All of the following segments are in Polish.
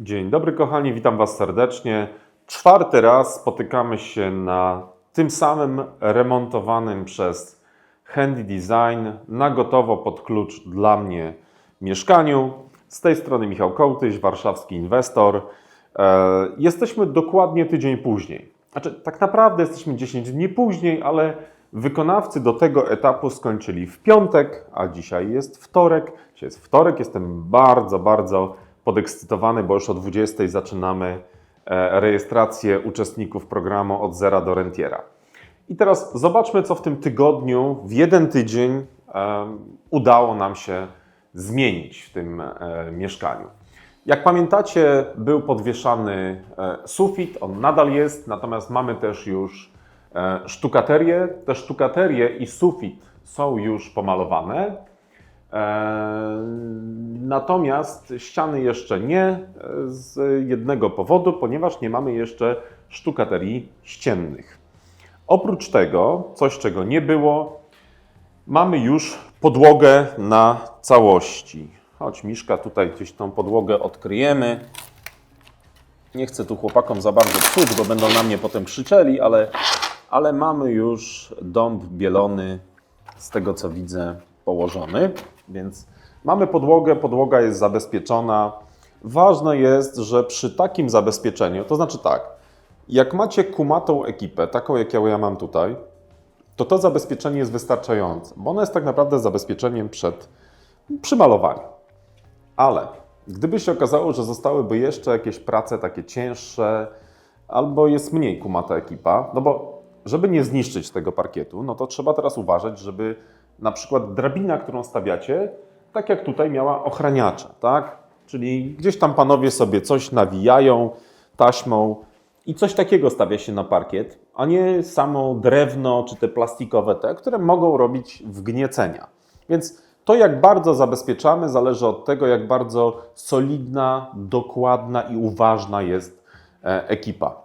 Dzień dobry kochani, witam Was serdecznie. Czwarty raz spotykamy się na tym samym remontowanym przez Handy Design na gotowo pod klucz dla mnie mieszkaniu. Z tej strony Michał Kołtyś, warszawski inwestor. E, Jesteśmy dokładnie tydzień później. Znaczy, tak naprawdę jesteśmy 10 dni później, ale wykonawcy do tego etapu skończyli w piątek, a dzisiaj jest wtorek. Dzisiaj jest wtorek, jestem bardzo, bardzo podekscytowany, bo już o 20 zaczynamy e, rejestrację uczestników programu od zera do rentiera. I teraz zobaczmy, co w tym tygodniu, w jeden tydzień em, udało nam się zmienić w tym e, mieszkaniu. Jak pamiętacie, był podwieszany e, sufit, on nadal jest, natomiast mamy też już e, sztukaterię. Te sztukaterie i sufit są już pomalowane. E, Natomiast ściany jeszcze nie e, z jednego powodu, ponieważ nie mamy jeszcze sztukaterii ściennych. Oprócz tego, coś czego nie było, mamy już podłogę na całości. Chodź, Miszka, tutaj gdzieś tą podłogę odkryjemy. Nie chcę tu chłopakom za bardzo psuć, bo będą na mnie potem krzyczeli, ale, ale mamy już dąb bielony, z tego co widzę, położony. Więc mamy podłogę, podłoga jest zabezpieczona. Ważne jest, że przy takim zabezpieczeniu, to znaczy tak, jak macie kumatą ekipę, taką jak ja mam tutaj, to to zabezpieczenie jest wystarczające, bo ono jest tak naprawdę zabezpieczeniem przed przymalowaniem. Ale gdyby się okazało, że zostałyby jeszcze jakieś prace takie cięższe, albo jest mniej kumata ekipa, no bo żeby nie zniszczyć tego parkietu, no to trzeba teraz uważać, żeby na przykład drabina, którą stawiacie, tak jak tutaj miała ochraniacze, tak? Czyli gdzieś tam panowie sobie coś nawijają taśmą i coś takiego stawia się na parkiet, a nie samo drewno czy te plastikowe te, które mogą robić wgniecenia. Więc to, jak bardzo zabezpieczamy, zależy od tego, jak bardzo solidna, dokładna i uważna jest e, ekipa.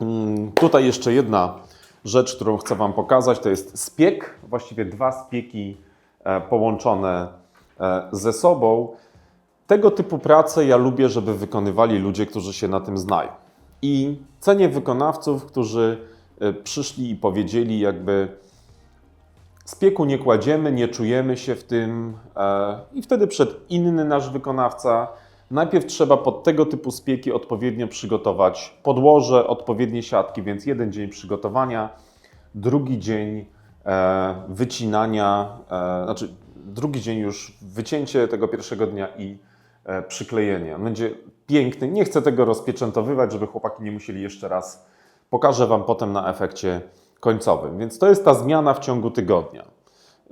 Mm, Tutaj jeszcze jedna rzecz, którą chcę Wam pokazać, to jest spiek, właściwie dwa spieki e, połączone e, ze sobą. Tego typu prace ja lubię, żeby wykonywali ludzie, którzy się na tym znają. I cenię wykonawców, którzy e, przyszli i powiedzieli, jakby spieku nie kładziemy, nie czujemy się w tym, i wtedy przed inny nasz wykonawca. Najpierw trzeba pod tego typu spieki odpowiednio przygotować podłoże, odpowiednie siatki, więc jeden dzień przygotowania, drugi dzień e, wycinania, e, znaczy drugi dzień już wycięcie tego pierwszego dnia i e, przyklejenie. On będzie piękny. Nie chcę tego rozpieczętowywać, żeby chłopaki nie musieli jeszcze raz. Pokażę Wam potem na efekcie końcowym. Więc to jest ta zmiana w ciągu tygodnia.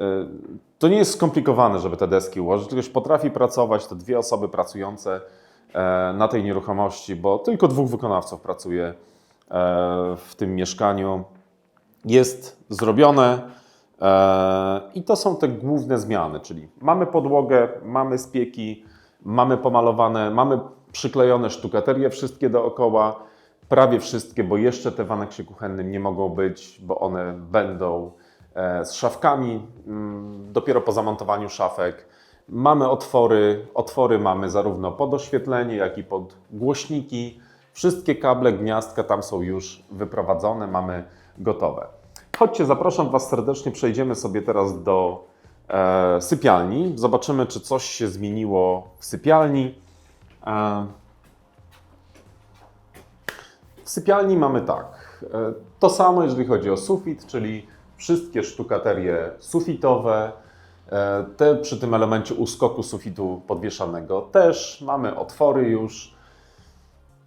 Y, To nie jest skomplikowane, żeby te deski ułożyć. Ktoś potrafi pracować, te dwie osoby pracujące e, na tej nieruchomości, bo tylko dwóch wykonawców pracuje e, w tym mieszkaniu. Jest zrobione e, i to są te główne zmiany, czyli mamy podłogę, mamy spieki, mamy pomalowane, mamy przyklejone sztukaterie wszystkie dookoła, prawie wszystkie, bo jeszcze te w aneksie kuchennym nie mogą być, bo one będą e, z szafkami mm, dopiero po zamontowaniu szafek. Mamy otwory, otwory mamy zarówno pod oświetlenie, jak i pod głośniki. Wszystkie kable, gniazdka tam są już wyprowadzone, mamy gotowe. Chodźcie, zapraszam Was serdecznie, przejdziemy sobie teraz do e, sypialni. Zobaczymy, czy coś się zmieniło w sypialni. E, w sypialni mamy tak. e, To samo, jeżeli chodzi o sufit, czyli wszystkie sztukaterie sufitowe. e, Te przy tym elemencie uskoku sufitu podwieszanego też. Mamy otwory już.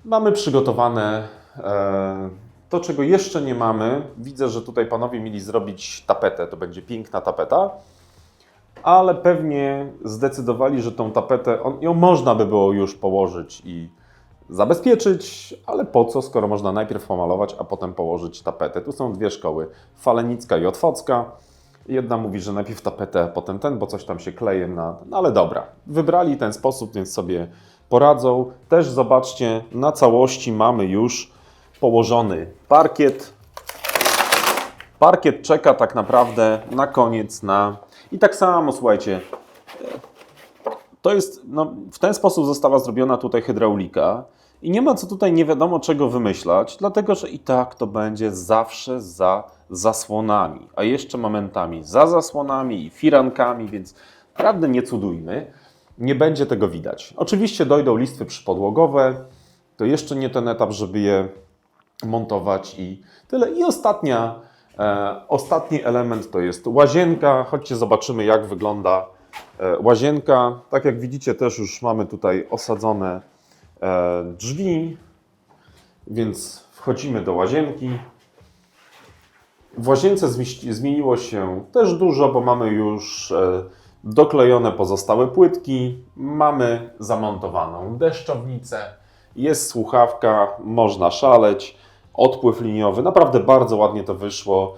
Mamy przygotowane e, to, czego jeszcze nie mamy. Widzę, że tutaj panowie mieli zrobić tapetę. To będzie piękna tapeta. Ale pewnie zdecydowali, że tą tapetę, on, ją można by było już położyć i zabezpieczyć, ale po co, skoro można najpierw pomalować, a potem położyć tapetę. Tu są dwie szkoły, Falenicka i Otwocka. Jedna mówi, że najpierw tapetę, a potem ten, bo coś tam się kleje na... No ale dobra, wybrali ten sposób, więc sobie poradzą. Też zobaczcie, na całości mamy już położony parkiet. Parkiet czeka tak naprawdę na koniec na... I tak samo, słuchajcie, to jest, no, w ten sposób została zrobiona tutaj hydraulika i nie ma co tutaj nie wiadomo czego wymyślać, dlatego że i tak to będzie zawsze za zasłonami, a jeszcze momentami za zasłonami i firankami, więc naprawdę nie cudujmy, nie będzie tego widać. Oczywiście dojdą listwy przypodłogowe, to jeszcze nie ten etap, żeby je montować i tyle. I ostatnia, e, ostatni element to jest łazienka. Chodźcie, zobaczymy, jak wygląda e, łazienka. Tak jak widzicie, też już mamy tutaj osadzone drzwi, więc wchodzimy do łazienki. W łazience zmieniło się też dużo, bo mamy już e, doklejone pozostałe płytki, mamy zamontowaną deszczownicę, jest słuchawka, można szaleć, odpływ liniowy, naprawdę bardzo ładnie to wyszło.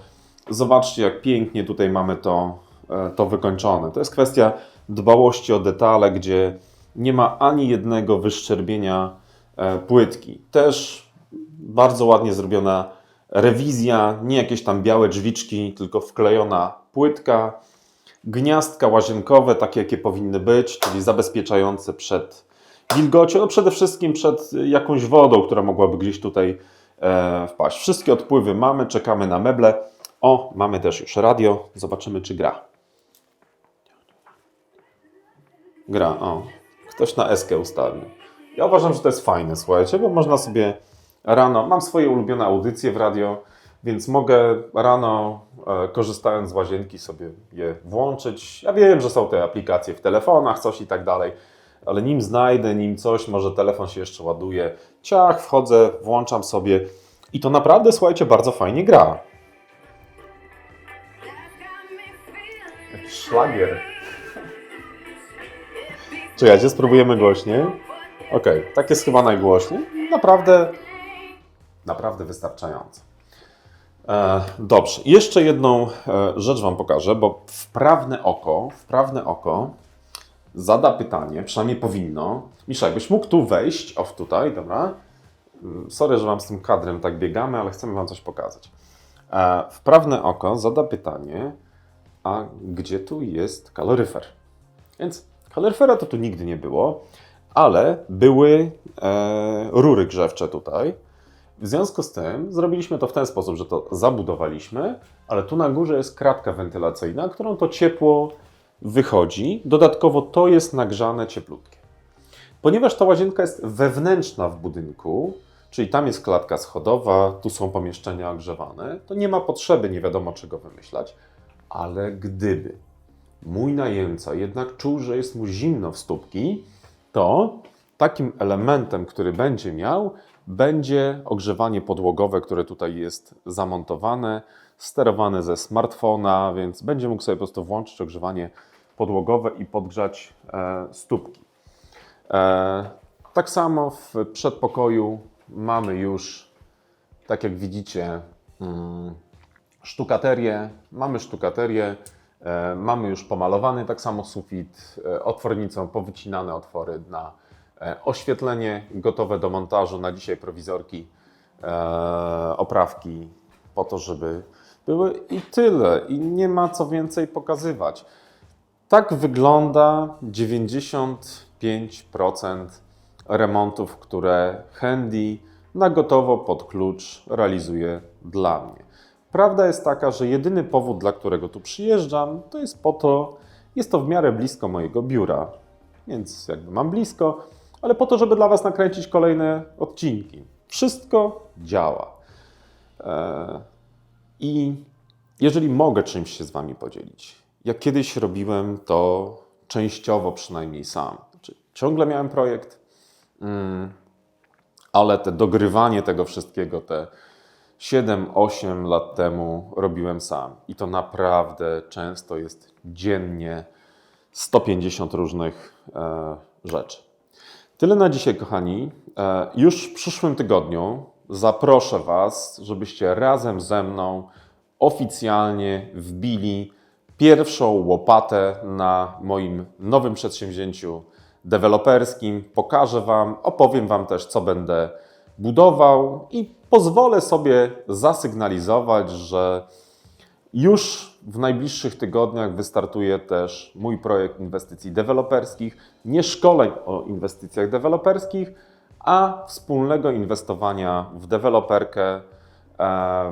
Zobaczcie, jak pięknie tutaj mamy to, e, to wykończone. To jest kwestia dbałości o detale, gdzie nie ma ani jednego wyszczerbienia e, płytki. Też bardzo ładnie zrobiona rewizja, nie jakieś tam białe drzwiczki, tylko wklejona płytka. Gniazdka łazienkowe, takie jakie powinny być, czyli zabezpieczające przed wilgocią, no przede wszystkim przed jakąś wodą, która mogłaby gdzieś tutaj e, wpaść. Wszystkie odpływy mamy, czekamy na meble. O, mamy też już radio, zobaczymy czy gra. Gra, o. Ktoś na eskę ustawił. Ja uważam, że to jest fajne, słuchajcie, bo można sobie rano, mam swoje ulubione audycje w radio, więc mogę rano, e, korzystając z łazienki, sobie je włączyć. Ja wiem, że są te aplikacje w telefonach, coś i tak dalej, ale nim znajdę, nim coś, może telefon się jeszcze ładuje. Ciach, wchodzę, włączam sobie i to naprawdę, słuchajcie, bardzo fajnie gra. Szlagier. Czekajcie, spróbujemy głośniej. Okej, tak jest chyba najgłośniej. Naprawdę, naprawdę wystarczająco. E, dobrze, jeszcze jedną e, rzecz Wam pokażę, bo wprawne oko, wprawne oko zada pytanie, przynajmniej powinno. Misza, jakbyś mógł tu wejść, o tutaj, dobra? Mm, Sorry, że Wam z tym kadrem tak biegamy, ale chcemy Wam coś pokazać. E, wprawne oko zada pytanie, a gdzie tu jest kaloryfer? Więc kaloryfera to tu nigdy nie było, ale były e, rury grzewcze tutaj. W związku z tym zrobiliśmy to w ten sposób, że to zabudowaliśmy, ale tu na górze jest kratka wentylacyjna, którą to ciepło wychodzi. Dodatkowo to jest nagrzane cieplutkie. Ponieważ ta łazienka jest wewnętrzna w budynku, czyli tam jest klatka schodowa, tu są pomieszczenia ogrzewane, to nie ma potrzeby nie wiadomo czego wymyślać, ale gdyby mój najemca jednak czuł, że jest mu zimno w stópki, to takim elementem, który będzie miał, będzie ogrzewanie podłogowe, które tutaj jest zamontowane, sterowane ze smartfona, więc będzie mógł sobie po prostu włączyć ogrzewanie podłogowe i podgrzać e, stópki. E, tak samo w przedpokoju mamy już, tak jak widzicie, mm, sztukaterię. Mamy sztukaterię, mamy już pomalowany tak samo sufit, e, otwornicą powycinane otwory na e, oświetlenie gotowe do montażu. Na dzisiaj prowizorki, e, oprawki po to, żeby były i tyle. I nie ma co więcej pokazywać. Tak wygląda 95% remontów, które Handy na gotowo pod klucz realizuje dla mnie. Prawda jest taka, że jedyny powód, dla którego tu przyjeżdżam, to jest po to, jest to w miarę blisko mojego biura, więc jakby mam blisko, ale po to, żeby dla Was nakręcić kolejne odcinki. Wszystko działa. Eee, I jeżeli mogę czymś się z Wami podzielić, jak kiedyś robiłem to częściowo przynajmniej sam. Znaczy, ciągle miałem projekt, mm, ale te dogrywanie tego wszystkiego, te 7-8 lat temu robiłem sam. I to naprawdę często jest dziennie 150 różnych e, rzeczy. Tyle na dzisiaj, kochani. E, już w przyszłym tygodniu zaproszę Was, żebyście razem ze mną oficjalnie wbili pierwszą łopatę na moim nowym przedsięwzięciu deweloperskim. Pokażę Wam, opowiem Wam też, co będę budował i pozwolę sobie zasygnalizować, że Już w najbliższych tygodniach wystartuje też mój projekt inwestycji deweloperskich, nie szkoleń o inwestycjach deweloperskich, a wspólnego inwestowania w deweloperkę, e,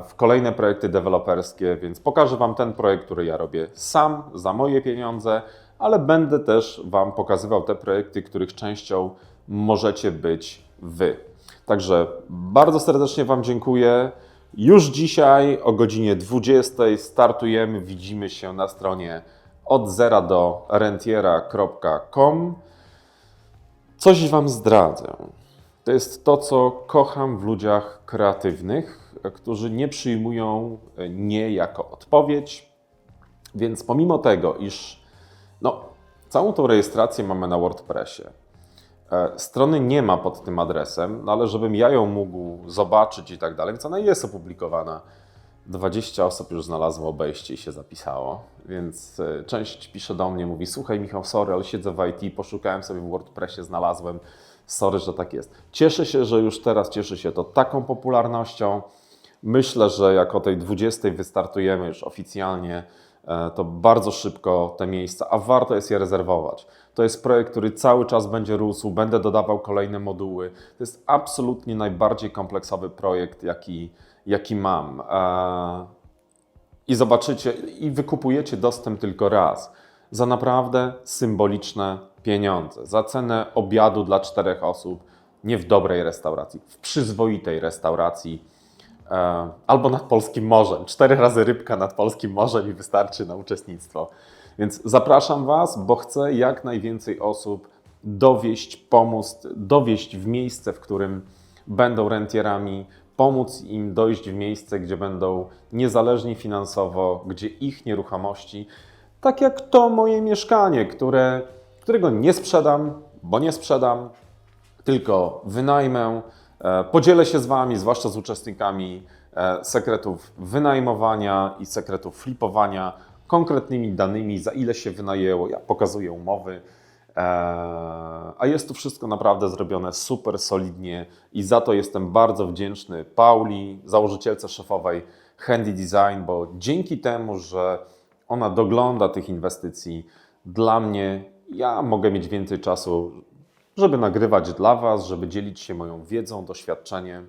w kolejne projekty deweloperskie, więc pokażę Wam ten projekt, który ja robię sam, za moje pieniądze, ale będę też Wam pokazywał te projekty, których częścią możecie być Wy. Także bardzo serdecznie Wam dziękuję. Już dzisiaj o godzinie 20 startujemy, widzimy się na stronie od zera do rentiera.com. Coś Wam zdradzę. To jest to, co kocham w ludziach kreatywnych, którzy nie przyjmują nie jako odpowiedź. Więc pomimo tego, iż no, całą tą rejestrację mamy na WordPressie, strony nie ma pod tym adresem, no ale żebym ja ją mógł zobaczyć i tak dalej, więc ona jest opublikowana. 20 osób już znalazło obejście i się zapisało, więc e, część pisze do mnie, mówi: Słuchaj, Michał, sorry, ale siedzę w IT, poszukałem sobie w WordPressie, znalazłem. Sorry, że tak jest. Cieszę się, że już teraz cieszy się to taką popularnością. Myślę, że jak o tej 20 wystartujemy już oficjalnie, e, to bardzo szybko te miejsca, a warto jest je rezerwować. To jest projekt, który cały czas będzie rósł, będę dodawał kolejne moduły. To jest absolutnie najbardziej kompleksowy projekt, jaki, jaki mam. E, I zobaczycie, i wykupujecie dostęp tylko raz za naprawdę symboliczne pieniądze. Za cenę obiadu dla czterech osób, nie w dobrej restauracji, w przyzwoitej restauracji e, albo nad Polskim Morzem. Cztery razy rybka nad Polskim Morzem i wystarczy na uczestnictwo. Więc zapraszam Was, bo chcę jak najwięcej osób dowieść, pomóc, dowieść w miejsce, w którym będą rentierami, pomóc im dojść w miejsce, gdzie będą niezależni finansowo, gdzie ich nieruchomości, tak jak to moje mieszkanie, które, którego nie sprzedam, bo nie sprzedam, tylko wynajmę. E, Podzielę się z Wami, zwłaszcza z uczestnikami, e, sekretów wynajmowania i sekretów flipowania, konkretnymi danymi, za ile się wynajęło. Ja pokazuję umowy. E, A jest to wszystko naprawdę zrobione super solidnie i za to jestem bardzo wdzięczny Pauli, założycielce szefowej Handy Design, bo dzięki temu, że ona dogląda tych inwestycji, dla mnie ja mogę mieć więcej czasu, żeby nagrywać dla Was, żeby dzielić się moją wiedzą, doświadczeniem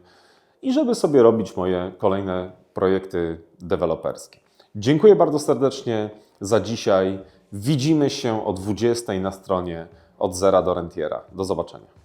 i żeby sobie robić moje kolejne projekty deweloperskie. Dziękuję bardzo serdecznie za dzisiaj. Widzimy się o 20 na stronie od zera do rentiera. Do zobaczenia.